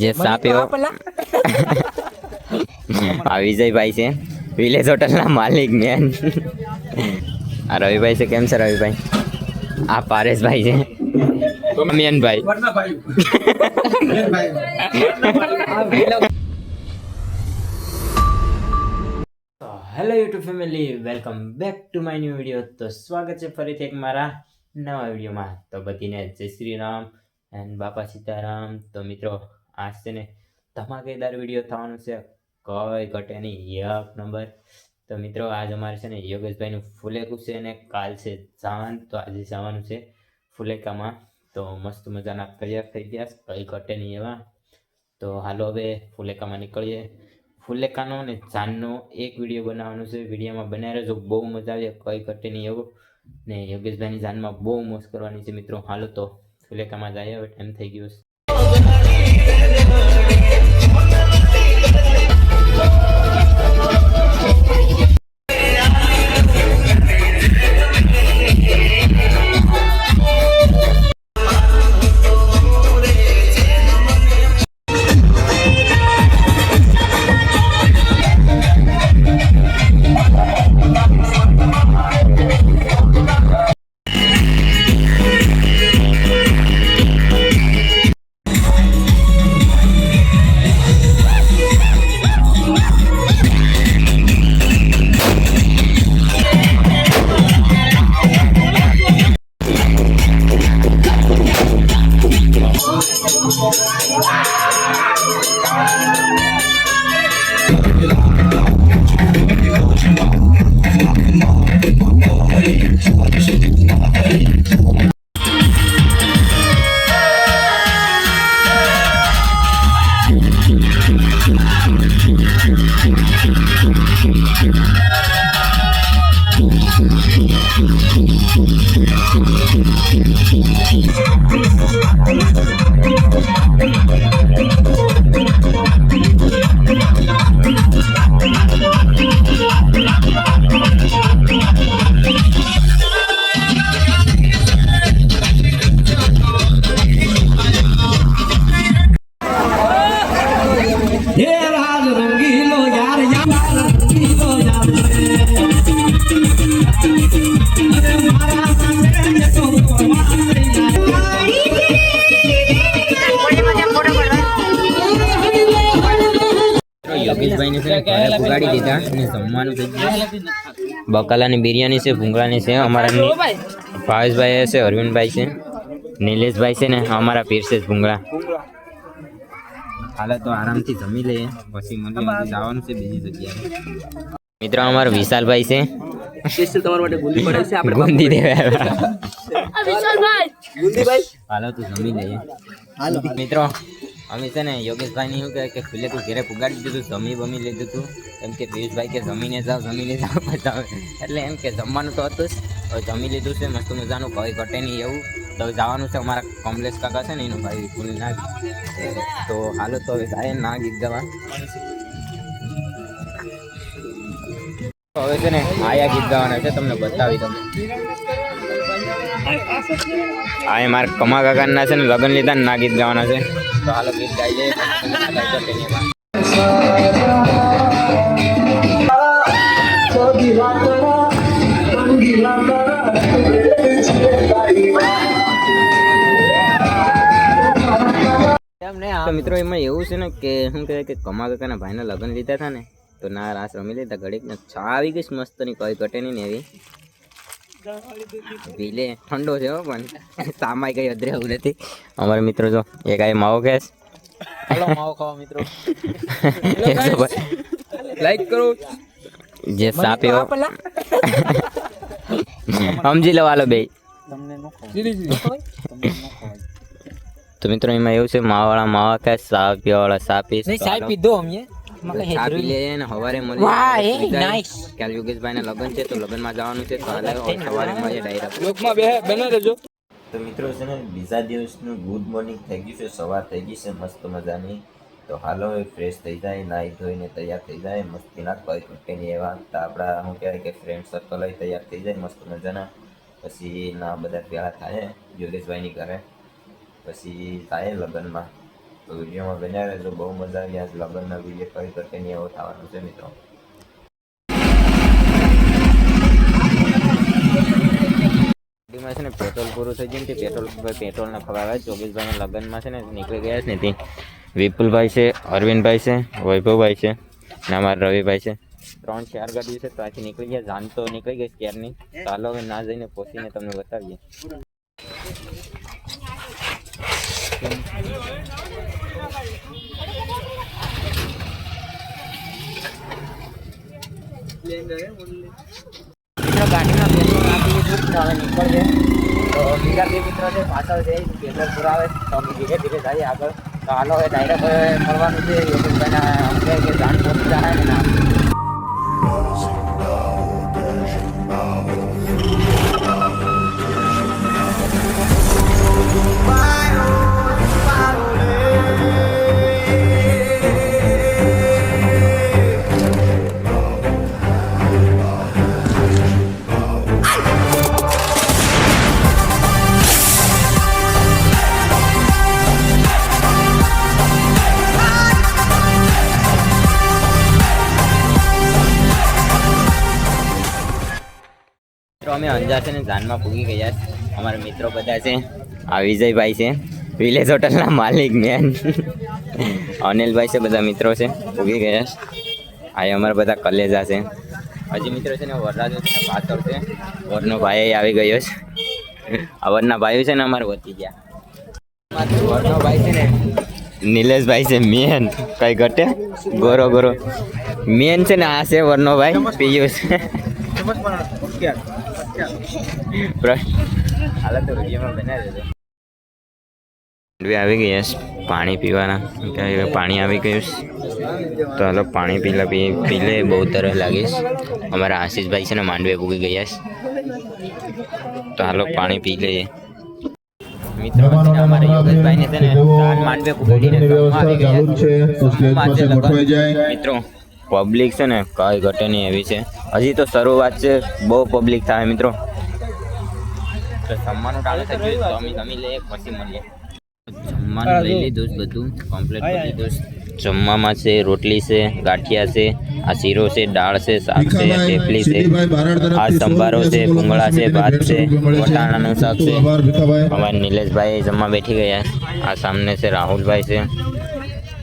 જે સાપ્યો આ વિજયભાઈ છે. વિલેજ હોટલના માલિક મેન આ રવિભાઈ છે. કેમ છે રવિભાઈ? આ પારેશભાઈ છે. મેનભાઈ hello YouTube family welcome back to my new video તો સ્વાગત છે ફરીથી એક મારા નવા વિડીયોમાં. તો બધીને જય શ્રી રામ એન્ડ બાપા સીતારામ. તો મિત્રો, આજ છે ને ધમાકેદાર વીડિયો થવાનો છે. કોઈ ઘટે નહીં. એક નંબર. તો મિત્રો, આજ અમારે છે ને યોગેશભાઈનું ફુલેકું છે અને કાલ છે જવાનું તો આજે જવાનું છે ફુલેકામાં. તો મસ્ત મજાના તૈયાર થઈ ગયા કંઈ ઘટે નહીં એવા. તો હાલો હવે ફુલેકામાં નીકળીએ. ફુલેકાનો ને જાનનો એક વીડિયો બનાવવાનો છે. વિડીયોમાં બનાવી રહેજો બહુ મજા આવે. કઈ ઘટે નહીં એવું. ને યોગેશભાઈની જાનમાં બહુ મોજ કરવાની છે મિત્રો. હાલો તો ફુલેકામાં જાય હવે ટાઈમ થઈ ગયો છે. હે યોગેશભાઈને છે ઘરે પુગાડી દીધા અને જમવાનું થઈ ગયું. બકાલાની બિરયાની છે ભૂંગળાની છે અમારા ભાવેશભાઈ છે અરવિંદભાઈ છે નિલેશભાઈ છે ને અમારા પીરસે જ ભૂંગળા. હાલે તો આરામથી જમી લઈએ પછી મને જવાનું છે બીજી જગ્યાએ. મિત્રો અમારો વિશાલભાઈ છે. સ્પેશિયલ તમારા માટે ગુંદી પડે છે આપણે ગુંદી દેવા ગુંદીભાઈ હાલો તો જમી લઈએ. હાલો. મિત્રો અમે છે ને યોગેશભાઈ ને શું કહે કે ખુલ્લે તું ઘેરે પુગાડી દીધું જમી બમી લીધું હતું એમ કે પિયુષભાઈ કે જમીને જાઓ જમીને જાઓ પછી એટલે એમ કે જમવાનું તો હતું જ. જમી લીધું છે, મસ્ત મજાનું કોઈ ઘટે નહીં એવું. તો જવાનું છે, અમારા કમલેશ કાકા છે ને, એનું ભાઈ ફૂલ નાગ. તો હાલો તો જાય ના ગીત ગાવા તો હવે છે ને આયા ગીત ગાવાના છે, તમને બતાવી દઉં. આ એ મારા કમા કાકાના છે ને, લગ્ન લીધા ને, ના ગીત ગાવાના છે. તો હાલો ગીત ગાઈ મિત્રો, એમાં એવું છે ને કે શું કહે કે કમા કાકાના ભાઈના લગ્ન લીધા હતા ને, તો ના રાસ રમી લીધા ઘડીક ને ચા આવી ગઈ છે મસ્તની કઈ ઘટે નહીં ને એવી. પીલે ઠંડો છે હો પણ સામાય કઈ અધરે આવું નથી. અમારા મિત્રો જો એક આ માવો કેસ હાલો માવો ખાવા મિત્રો. લાઈક કરો. જે સાપ્યો સમજી લો હાલો બે તો મિત્રો એમાં એવું છે માવાળા માવા કે સા પીવાવાળા સાપી નહીં ચાય પીધો અમે. એ પછી કાલ યોગેશભાઈ ને લગ્ન છે તો લગ્નમાં જવાનું છે તો હાલે સવારે મળીએ ડાયરેક્ટ લોકમાં બે બને રહેજો. તો મિત્રો છે ને બીજા દિવસનું ગુડ મોર્નિંગ થઈ ગયું છે સવાર થઈ ગઈ છે મસ્ત મજાની. તો હાલો હવે ફ્રેશ થઈ જાય નાહી ધોઈને તૈયાર થઈ જાય મસ્તીના કોઈ ખૂટે એવા. તો આપણા શું કહેવાય કે ફ્રેન્ડ સર્કલ તૈયાર થઈ જાય મસ્ત મજાના. પછી ના બધા ભેળા થાય યોગેશભાઈની ઘરે. પછી થાય લગ્નમાં. તો વિડીયોમાં બન્યા રહેજો. બહુ મજા આવી આજ લગ્નના વીડિયો કરી તો તેની એવો થવાનું છે મિત્રો. ગાડીમાં છે ને પેટ્રોલ પૂરું થઈ ગયું ને પેટ્રોલ પેટ્રોલના ના ખવાય ચોવીસભાઈના લગ્નમાં છે ને નીકળી ગયા છે ને તે. વિપુલભાઈ છે, અરવિંદભાઈ છે, વૈભવભાઈ છે ને અમારા રવિભાઈ છે. ત્રણ ચાર ગાડી છે તો અહીંથી નીકળી ગયા. જાન તો નીકળી ગઈ ક્યારની? ચાલો હવે ના જઈને પહોંચીને તમને બતાવીએ. ગાડીમાં પેટ્રોલ નાખી દીધું તો નીકળ છે તો બીજા બે મિત્રો છે પાછળ છે પેટ્રોલ પુરાવે. તો અમે ધીરે ધીરે જઈએ આગળ તો હાલો હવે ડાયરેક્ટ મળવાનું છે યોગેશભાઈના અમને કે જાણ પહોંચી જાય ના. મિત્રો અમે અંજાર છે ને જાનમાં પૂગી ગયા છે. અમારા મિત્રો બધા છે, આ વિજયભાઈ છે, વિલેજ હોટલના માલિક મેન અનિલભાઈ છે, બધા મિત્રો છે, પૂગી ગયા છે. આ અમારા બધા કલેજા છે. હજી મિત્રો છે ને વરરાજો છે ને પાછળ છે. વરનો ભાઈ આવી ગયો છે. આ ભાઈઓ છે ને અમારે વધી ગયા. વરનો ભાઈ છે ને નિલેશભાઈ છે મેન કઈ ઘટે? ગોરો ગોરો. મેન છે ને આ છે વરનો ભાઈ, પિયુષ. હાલત તો વિડીયોમાં બનાવી દેજો માંડવી આવી ગયા પાણી પીવાના. પાણી આવી ગયું તો હાલો પાણી પીલા પી પી લે. બહુ તરસ લાગીશ અમારા આશીષભાઈ છે ને માંડવે પૂગી ગયા છે. તો હાલો પાણી પી લઈએ. મિત્રો ને છે ને માંડવે. મિત્રો પબ્લિક છે ને કઈ ઘટે નહીં એવી છે. હજી તો શરૂઆત છે બહુ પબ્લિક થાય મિત્રો. તો જમવાનું ચાલુ થઈ ગયું તો અમે જમી લઈએ પછી મળીએ. જમવાનું લઈ લીધું છે બધું કમ્પ્લીટ કરી લીધું છે. જમવામાં છે રોટલી છે ગાંઠિયા છે આ શીરો છે દાળ છે શાક છે થેપલી છે આ સંભારો છે ભૂંગળા છે ભાત છે વટાણાનું શાક છે. અમારા નિલેશભાઈ જમવા બેઠી ગયા. આ સામને છે રાહુલભાઈ છે.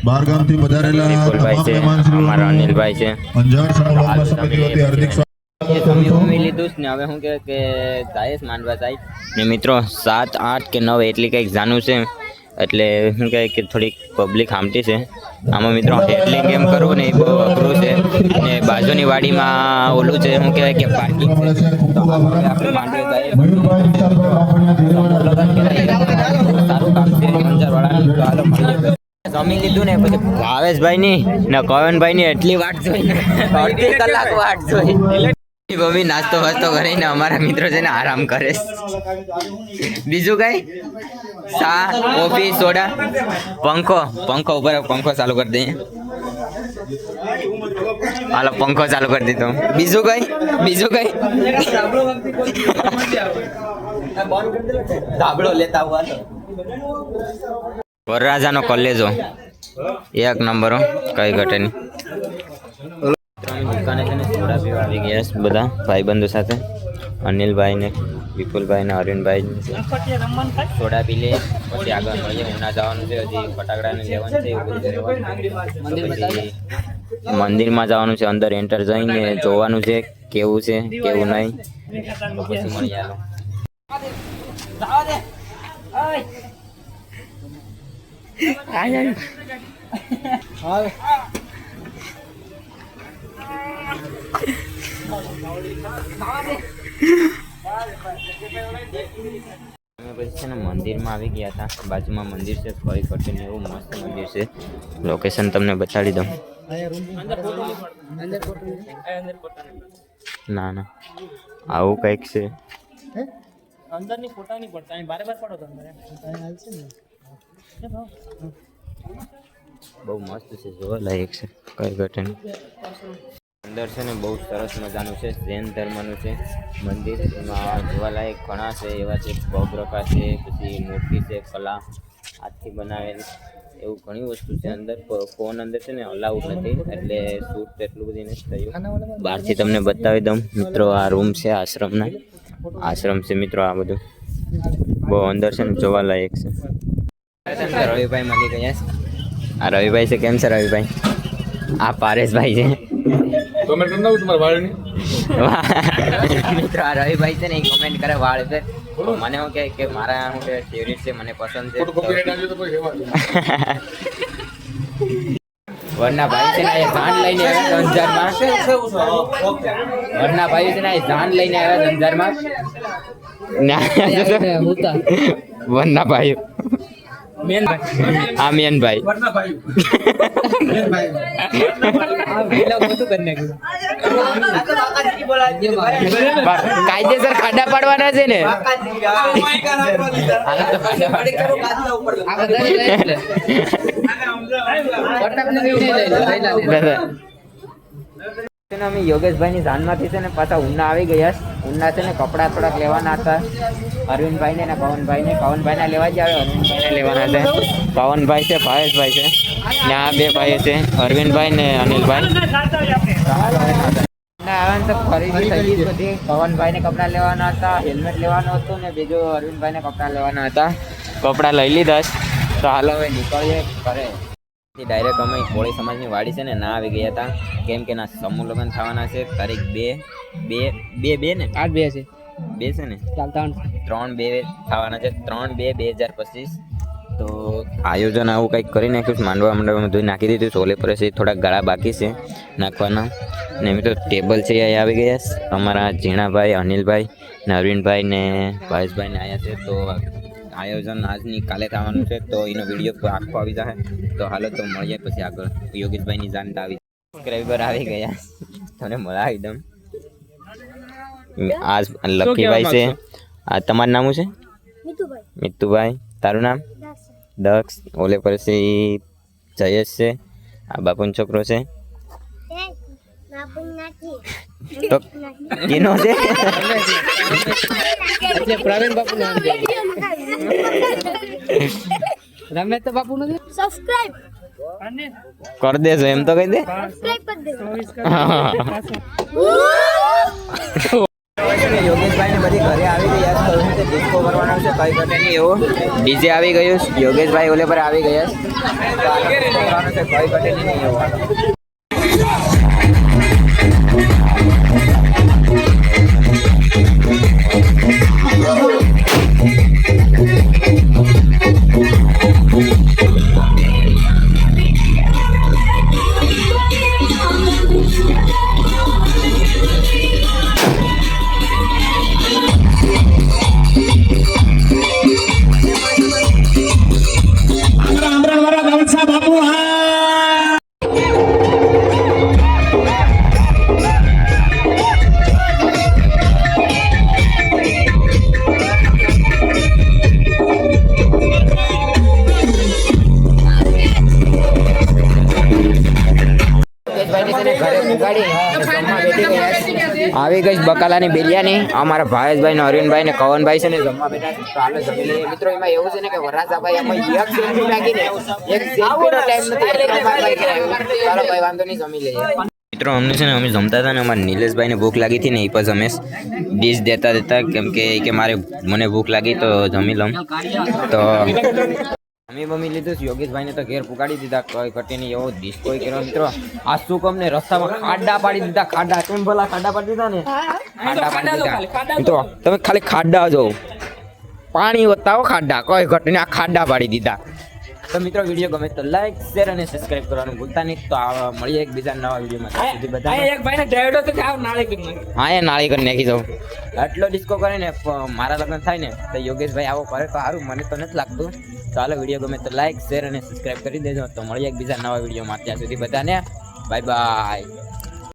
બાર ગામથી પધારેલા તમામ છે મહેમાન શ્રીઓનું અમારા અનિલભાઈ છે. અંજાર સમૂહમાં સમિતિ હાર્દિક સ્વાગત એ તમે ઉમી લીધું જ ને હવે શું કે કે જાય છે માંડવા સાહેબ. ને મિત્રો સાત આઠ કે નવ એટલી કંઈક જાનું છે એટલે શું કહે કે થોડીક પબ્લિક હામટી છે. આમાં મિત્રો હેડલિંગ એમ કરવું ને એ બહુ અઘરું છે. ને બાજુની વાડીમાં ઓલું છે શું કહેવાય કે પાર્કિંગ છે તો આપણે માંડવે જઈએ મયુરભાઈ વિશાલભાઈ બાપણિયા ધીરેવાળા સારું કામ છે અંજારવાળાનું તો હાલો મળીએ જમી લીધું ને, પછી ભાવેશભાઈ ની ને કવનભાઈ ની એટલી વાટ જોઈ અડધી કલાક વાટ જોઈ. મમ્મી નાસ્તો વાસ્તો કરીને અમારા મિત્રો છે ને આરામ કરે બીજું કઈ? ચા, કોફી, સોડા? પંખો પંખો ઉપર પંખો ચાલુ કરી દઈએ. હાલો, પંખો ચાલુ કરી દીધો. બીજું કઈ? બીજું કઈ? ધાબળો લેતા આવો હાલો વરરાજાનો કલેજો એક નંબર હો, કઈ ઘટે નહીં. દુકાને છે ને સોડા પીવા આવી ગયા બધા ભાઈબંધો સાથે. અનિલભાઈ ને વિપુલભાઈ ને અરવિંદભાઈ સોડા પી લે પછી આગળ મળીએ. ઉના જવાનું છે હજી ફટાકડા ને લેવાનું છે મંદિરમાં જવાનું છે અંદર એન્ટર જઈને જોવાનું છે કેવું છે કેવું નહીં. પછી મળી મળીએ હાલો. અમે પછી છે ને મંદિરમાં આવી ગયા હતા. બાજુમાં મંદિર છે ફરી કટીને એવું મસ્ત મંદિર છે. લોકેશન તમને બતાડી દઉં. ના ના. આવું કંઈક છે. અંદરની નહીં પડતા બારે બાર પડો તો અંદર બહુ મસ્ત છે, જોવા લાયક છે, કઈ ઘટન અંદર છે ને બહુ સરસ મજાનું છે, જૈન ધર્મનું છે, મંદિર એમાં જોવાલાયક ઘણા છે, એવા છે પગરખા છે, પછી મૂર્તિ છે, કલા, હાથથી બનાવેલી, એવું ઘણી વસ્તુ છે, અંદર ફોન અંદર છે ને અલાઉડ નથી, એટલે શૂટ એટલું બધું નથી થયું. બહારથી તમને બતાવી દઉં, મિત્રો, આ રૂમ છે, આશ્રમના, આશ્રમ છે, મિત્રો, આ બધું. બહુ અંદર છે ને જોવાલાયક છે. રવિભાઈ મળી ગયા છે. આ રવિભાઈ છે કેમ છે રવિભાઈ આ પારેશભાઈ છે મિત્રો આ રવિભાઈ છે ને એ કોમેન્ટ કરે વાળ પર મને શું કહે કે મારા શું કે ફેવરિટ છે મને પસંદ છે વરના ભાઈ છે ને એ ધાન લઈને આવ્યા અંજારમાં વરના ભાઈ છે ને એ લઈને આવ્યા અંજારમાં વરના ભાઈ આ મેનભાઈ. કાયદેસર ખાડા પાડવાના છે ને? દાદા. છે ને અમે યોગેશભાઈની જાનમાંથી છે ને પાછા ઉના આવી ગયા. ઉના છે ને કપડાં થોડાક લેવાના હતા. અરવિંદભાઈને ને પવનભાઈને. પવનભાઈને લેવા જ આવે, અરવિંદભાઈને લેવાના છે. પવનભાઈ છે, ભાવેશભાઈ છે. ને આ બે ભાઈ છે, અરવિંદભાઈ ને અનિલભાઈ. ના આવવાનું તો ખરીદી થઈ ગઈ બધી. પવનભાઈને કપડાં લેવાના હતા, હેલ્મેટ લેવાનું હતું ને બીજું અરવિંદભાઈને કપડાં લેવાના હતા. કપડાં લઈ લીધા. તો હાલો હવે નીકળીએ ઘરે. ડાયરેક્ટ અમે કોળી સમાજની વાડી છે ને ના આવી ગયા હતા. કેમ કે ના સમૂહ લગ્ન થવાના છે. તારીખ બે બે બે બે ને? આઠ બે છે. બે છે ને? ત્રણ. ત્રણ બે થવાના છે. ત્રણ બે બે હજાર પચીસ. તો આયોજન આવું કંઈક કરી નાખ્યું છે. માંડવા મંડળમાં ધોઈ નાખી દીધું સોલે પર છે થોડાક ગાળા બાકી છે નાખવાના. ને તો ટેબલ છે એ આવી ગયા અમારા ઝીણાભાઈ અનિલભાઈ ને અરવિંદભાઈ ને ભાવેશભાઈ ને આવ્યા છે. તો આયોજન આજની કાલે થવાનું છે તો એનો વીડિયો આખો આવી જાય તો હાલો તો મળીએ પછી આગળ. યોગેશભાઈની જાણતા આવી. સબસ્ક્રાઈબર આવી ગયા. તમને મળ્યા એકદમ આજ લક્કીભાઈ છે. આ તમારું નામ છે? મિત્તુભાઈ તારું નામ? દક્ષ. ઓલે પછી જયેશ છે. આ બાપુનો છોકરો છે. તો કેનો છે એટલે પ્રવીણ બાપુ નામ છે. રમેશ તો બાપુ નથી? સબસ્ક્રાઇબ કર દેજો એમ તો કહી દે. સબસ્ક્રાઇબ યોગેશભાઈ ને બધી ઘરે આવી ગયા છે. ડિસ્કો કરવાનો છે કઈ ઘટે નહીં એવું. ડીજે આવી ગયું યોગેશભાઈ ઓલે પર આવી ગયા છે કઈ ઘટે નહીં એવું. બકાલાની બિરયાની અમારા ભાવેશભાઈ ને અરવિંદભાઈ ને કવનભાઈ છે ને જમવા બેઠા છે. તો હાલો જમી લઈએ. મિત્રો એમાં એવું છે ને કે વરાસાભાઈ આમાં એક સેલ્ફી લાગીને એક સેલ્ફીનો ટાઈમ નથી. એટલે અમારા ભાઈ કહેવાય, ચાલો ભાઈ વાંધો નહીં જમી લઈએ. મિત્રો અમને છે ને અમે જમતા હતા ને અમારા નિલેશભાઈને ભૂખ લાગી હતી ને એ પછી અમે ડીશ દેતા દેતા કેમ એ કે મારે મને ભૂખ લાગી તો જમી લઉં. તો અમે મમ્મી લીધું યોગેશભાઈને તો ઘેર પુગાડી દીધા. કોઈ ઘટે ને એવો ડીશ કોઈ કર્યો. મિત્રો આ શું કમ ને? રસ્તામાં ખાડા પાડી દીધા. ખાડા. કેમ ભલા ખાડા પાડી દીધા ને? ખાડા પાડી દીધા. મિત્રો તમે ખાલી ખાડા જો. પાણી વતાવો ખાડા. કોઈ ઘટે નહીં. આ ખાડા પાડી દીધા. તો મિત્રો વીડિયો ગમે તો લાઈક શેર અને સબસ્ક્રાઇબ કરવાનું ભૂલતા નહીં. તો મળીએ એક બીજા નવા વિડીયોમાં. સુધી બધા એક ભાઈ ને તો આવ નાળે કરી હા એ નાળી કરી નાખી દઉં આટલો ડિસ્કો કરે ને મારા લગ્ન થાય ને તો યોગેશભાઈ આવો કરે તો સારું. મને તો નથી લાગતું. હાલો વીડિયો ગમે તો લાઈક શેર અને સબસ્ક્રાઇબ કરી દેજો. તો મળીએ બીજા નવા વિડીયોમાં ત્યાં સુધી બધાને બાય બાય